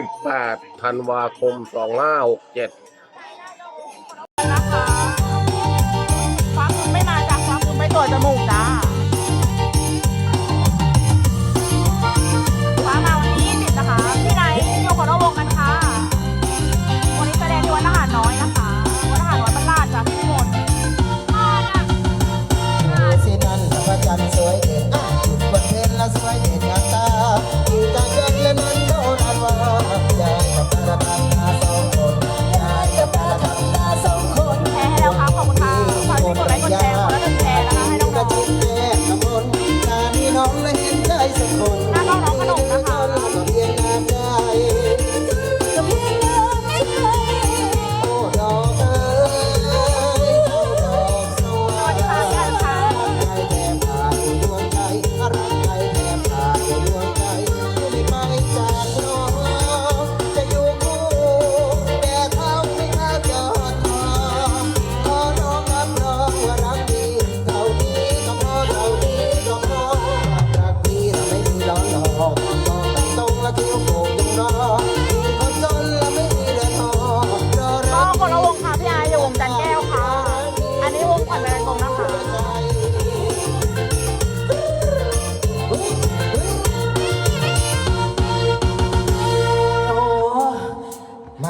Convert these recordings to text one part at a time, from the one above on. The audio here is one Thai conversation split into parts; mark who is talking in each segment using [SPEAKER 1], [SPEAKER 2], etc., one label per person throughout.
[SPEAKER 1] 18ธันวาคม 2567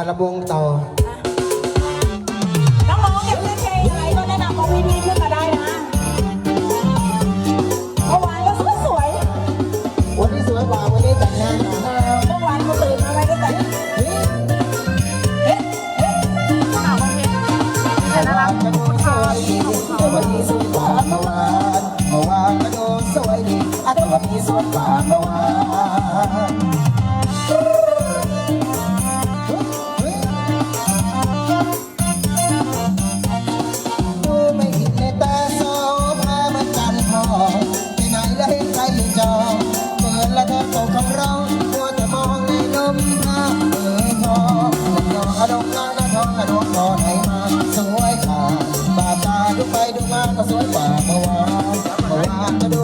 [SPEAKER 2] ระบ
[SPEAKER 3] งต่อ น้องอยาก
[SPEAKER 2] เล่น
[SPEAKER 3] เพลงอะไรก็แนะนำ
[SPEAKER 2] พวก
[SPEAKER 4] พี่ๆขึ้นมาได้นะเมื่อวานก็สวย
[SPEAKER 3] วันนี้สวยกว่าวันนี้แต่น
[SPEAKER 4] มเมื่อวานก็ตื่นมาไม่ได้แต่
[SPEAKER 2] สว
[SPEAKER 3] ยดีแาเมื่มื่ส่วนนี้สวเมื่อวาน สวยค่ะตาตาดูไปดูมาก็สวยกว่าเมื่อวานเมื่อวานก็ดู